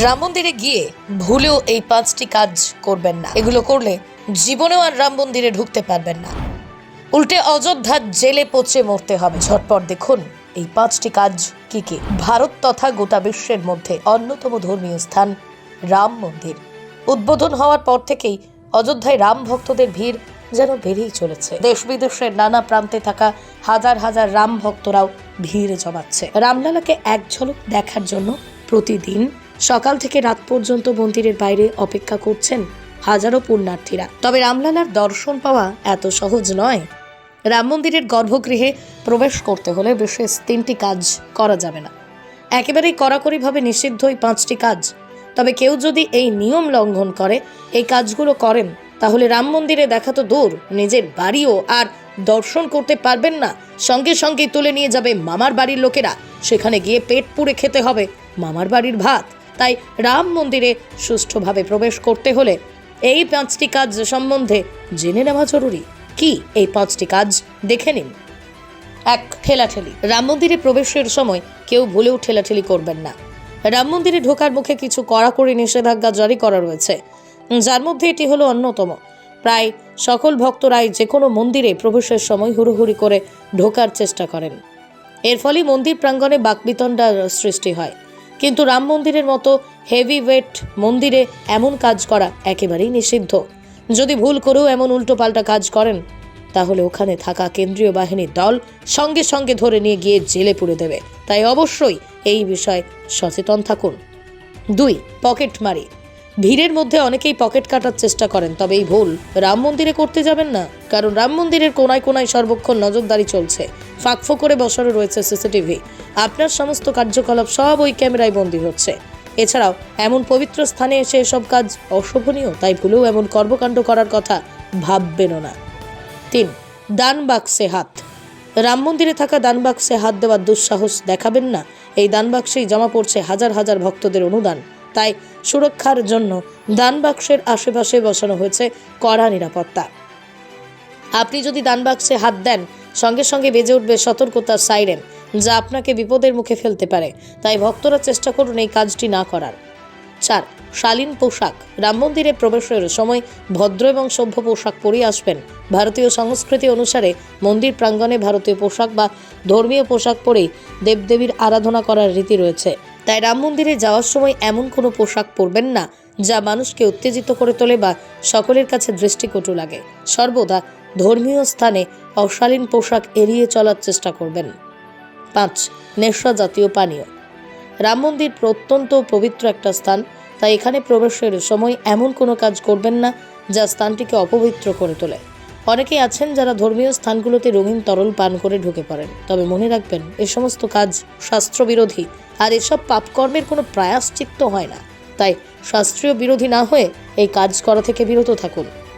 রাম মন্দিরে গিয়ে ভুলেও এই পাঁচটি কাজ করবেন না। এগুলো করলে জীবনেও আর রাম মন্দিরে ঢুকতে পারবেন না। উল্টে অযোধ্যার জেলে পচে মরতে হবে। ঝটপট দেখুন এই পাঁচটি কাজ কি কি। ভারত তথা গোটা বিশ্বের মধ্যে অন্যতম ধর্মীয় স্থান রাম মন্দির। উদ্বোধন হওয়ার পর থেকেই অযোধ্যায় রাম ভক্তদের ভিড় যেন বেড়েই চলেছে। দেশ বিদেশের নানা প্রান্তে থাকা হাজার হাজার রাম ভক্তরাও ভিড় জমাচ্ছে। রামলালাকে এক ঝলক দেখার জন্য প্রতিদিন সকাল থেকে রাত পর্যন্ত মন্দিরের বাইরে অপেক্ষা করছেন হাজারো পুণ্যার্থীরা। তবে রামলালার দর্শন পাওয়া এত সহজ নয়। রাম মন্দিরের গর্ভগৃহে প্রবেশ করতে হলে বিশেষ তিনটি কাজ করা যাবে না। একেবারেই কড়াকড়িভাবে নিষিদ্ধ এই পাঁচটি কাজ। তবে কেউ যদি এই নিয়ম লঙ্ঘন করে, এই কাজগুলো করেন, তাহলে রাম মন্দিরে দেখা তো দূর, নিজের বাড়িও আর দর্শন করতে পারবেন না। সঙ্গে সঙ্গে তুলে নিয়ে যাবে মামার বাড়ির লোকেরা। সেখানে গিয়ে পেট পুড়ে খেতে হবে মামার বাড়ির ভাত। তাই রাম মন্দিরে সুষ্ঠুভাবে প্রবেশ করতে হলে এই পাঁচটি কাজ সম্বন্ধে জেনে নেওয়া জরুরি। কি এই পাঁচটি কাজ? দেখে নিন। এক, ঠেলাঠেলি। রাম মন্দিরে প্রবেশের সময় কেউ ভুলেও ঠেলাঠেলি করবেন না। রাম মন্দিরে ঢোকার মুখে কিছু কড়াকড়ি নিষেধাজ্ঞা জারি করা রয়েছে। যার মধ্যে এটি হলো অন্যতম। প্রায় সকল ভক্তরাই যে কোনো মন্দিরে প্রবেশের সময় হুড়োহুড়ি করে ঢোকার চেষ্টা করেন। এর ফলে মন্দির প্রাঙ্গণে বাকবিতণ্ডার সৃষ্টি হয়। কিন্তু রাম মন্দিরের মতো হেভি ওয়েট মন্দিরে এমন কাজ করা একেবারেই নিষিদ্ধ। যদি ভুল করেও এমন উল্টোপাল্টা কাজ করেন, তাহলে ওখানে থাকা কেন্দ্রীয় বাহিনীর দল সঙ্গে সঙ্গে ধরে নিয়ে গিয়ে জেলে পুরে দেবে। তাই অবশ্যই এই বিষয়ে সচেতন থাকুন। দুই পকেট মারি ভিড়ের মধ্যে অনেকেই পকেট কাটার চেষ্টা করেন, তবে এই ভুল রাম মন্দিরে করতে যাবেন না, কারণ রাম মন্দিরের কোনায় কোনায় সর্বক্ষণ নজরদারি চলছে। ফাঁকফো করে বসানো রয়েছে সিসিটিভি। আপনার সমস্ত কার্যকলাপ সব ওই ক্যামেরায় বন্দী হচ্ছে। এছাড়াও, এমন পবিত্র স্থানে এসে এসব কাজ অশোভনীয়, তাই ভুলেও এমন কর্মকাণ্ড করার কথা ভাববেনও না। তিন দান বাক্সে হাত। রাম মন্দিরে থাকা দান বাক্সে হাত দেওয়ার দুঃসাহস দেখাবেন না। এই দান বাক্সেই জমা পড়ছে হাজার হাজার ভক্তদের অনুদান। তাই সুরক্ষার জন্য দান বাক্সের আশেপাশে বসানো হয়েছে কড়া নিরাপত্তা। আপনি যদি দান বাক্সে হাত দেন সঙ্গে সঙ্গে বেজে উঠবে সতর্কতার সাইরেন, যা আপনাকে বিপদের মুখে ফেলতে পারে। তাই ভক্তরা চেষ্টা করুন এই কাজটি না করার। চার, শালীন পোশাক। রাম মন্দিরে প্রবেশের সময় ভদ্র এবং সভ্য পোশাক পরিয়ে আসবেন। ভারতীয় সংস্কৃতি অনুসারে মন্দির প্রাঙ্গণে ভারতীয় পোশাক বা ধর্মীয় পোশাক পরেই দেবদেবীর আরাধনা করার রীতি রয়েছে। তাই রাম মন্দিরে যাওয়ার সময় এমন কোনো পোশাক পরবেন না, যা মানুষকে উত্তেজিত করে তোলে বা সকলের কাছে দৃষ্টিকটু লাগে। সর্বদা ধর্মীয় স্থানে অশালীন পোশাক এড়িয়ে চলার চেষ্টা করবেন। পাঁচ, নেশা জাতীয় পানীয়। রাম মন্দির প্রত্যন্ত পবিত্র একটা স্থান, তাই এখানে প্রবেশের সময় এমন কোনো কাজ করবেন না যা স্থানটিকে অপবিত্র করে তোলে। অনেকেই আছেন যারা ধর্মীয় স্থানগুলোতে রঙিন তরল পান করে ঢুকে পড়েন। তবে মনে রাখবেন, এ সমস্ত কাজ শাস্ত্রবিরোধী, আর এসব পাপকর্মের কোনো প্রায়াশ্চিত্ত হয় না। তাই শাস্ত্রীয় বিরোধী না হয়ে এই কাজ করা থেকে বিরত থাকুন।